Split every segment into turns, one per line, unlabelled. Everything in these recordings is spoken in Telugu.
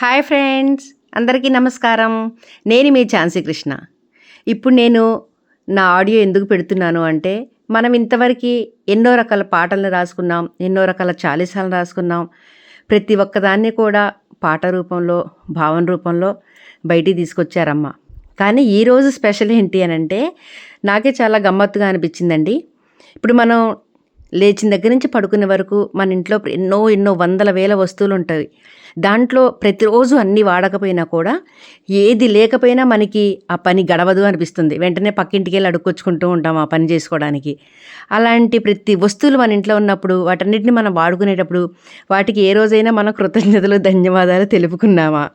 హాయ్ ఫ్రెండ్స్ అందరికీ నమస్కారం. నేను మీ ఝాన్సీ కృష్ణ. ఇప్పుడు నేను నా ఆడియో ఎందుకు పెడుతున్నాను అంటే మనం ఇంతవరకు ఎన్నో రకాల పాటలను రాసుకున్నాం ఎన్నో రకాల చాలీసాలను రాసుకున్నాం. ప్రతి ఒక్కదాన్ని కూడా పాట రూపంలో భావన రూపంలో బయటికి తీసుకొచ్చారమ్మ. కానీ ఈరోజు స్పెషల్ ఏంటి అని అంటే నాకే చాలా గమ్మత్తుగా అనిపించిందండి. ఇప్పుడు మనం లేచిన దగ్గర నుంచి పడుకునే వరకు మన ఇంట్లో ఎన్నో ఎన్నో వందల వేల వస్తువులు ఉంటాయి. దాంట్లో ప్రతిరోజు అన్నీ వాడకపోయినా కూడా ఏది లేకపోయినా మనకి ఆ పని గడవదు అనిపిస్తుంది. వెంటనే పక్కింటికి వెళ్ళి అడుక్కొచ్చుకుంటూ ఉంటాం ఆ పని చేసుకోవడానికి. అలాంటి ప్రతి వస్తువులు మన ఇంట్లో ఉన్నప్పుడు వాటన్నిటిని మనం వాడుకునేటప్పుడు వాటికి ఏ రోజైనా మనం కృతజ్ఞతలు ధన్యవాదాలు తెలుపుకున్నామా?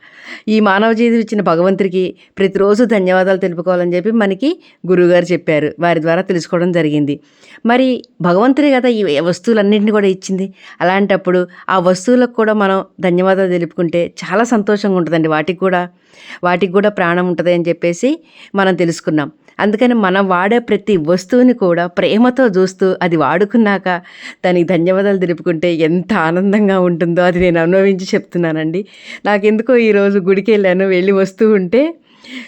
ఈ మానవ జీవితం ఇచ్చిన భగవంతుడికి ప్రతిరోజు ధన్యవాదాలు తెలుపుకోవాలని చెప్పి మనకి గురువుగారు చెప్పారు. వారి ద్వారా తెలుసుకోవడం జరిగింది. మరి భగవంతుడి కదా ఈ వస్తువులన్నింటినీ కూడా ఇచ్చింది. అలాంటప్పుడు ఆ వస్తువులకు కూడా మనం ధన్యవాదాలు తెలుపుకుంటే చాలా సంతోషంగా ఉంటుందండి వాటికి కూడా. వాటికి కూడా ప్రాణం ఉంటుంది అని చెప్పేసి మనం తెలుసుకున్నాం. అందుకని మనం వాడే ప్రతి వస్తువుని కూడా ప్రేమతో చూస్తూ అది వాడుకున్నాక దానికి ధన్యవాదాలు తెలుపుకుంటే ఎంత ఆనందంగా ఉంటుందో అది నేను అనుభవించి చెప్తున్నానండి. నాకెందుకో ఈరోజు గుడికి వెళ్ళాను వెళ్ళి వస్తూ ఉంటే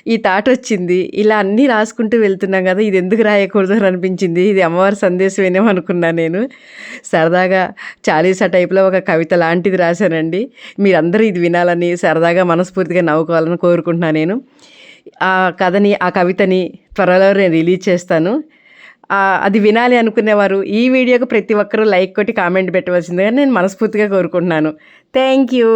ఈ థాట్ వచ్చింది. ఇలా అన్నీ రాసుకుంటూ వెళ్తున్నాం కదా ఇది ఎందుకు రాయకూడదు అని అనిపించింది. ఇది అమ్మవారి సందేశమేనేమో అనుకున్నా నేను. సరదాగా చాలీసా టైప్లో ఒక కవిత లాంటిది రాశానండి. మీరందరూ ఇది వినాలని సరదాగా మనస్ఫూర్తిగా నవ్వుకోవాలని కోరుకుంటున్నాను నేను. ఆ కథని ఆ కవితని త్వరలో నేను రిలీజ్ చేస్తాను. అది వినాలి అనుకునేవారు ఈ వీడియోకి ప్రతి ఒక్కరూ లైక్ కొట్టి కామెంట్ పెట్టవలసిందిగా నేను మనస్ఫూర్తిగా కోరుకుంటున్నాను. Thank you.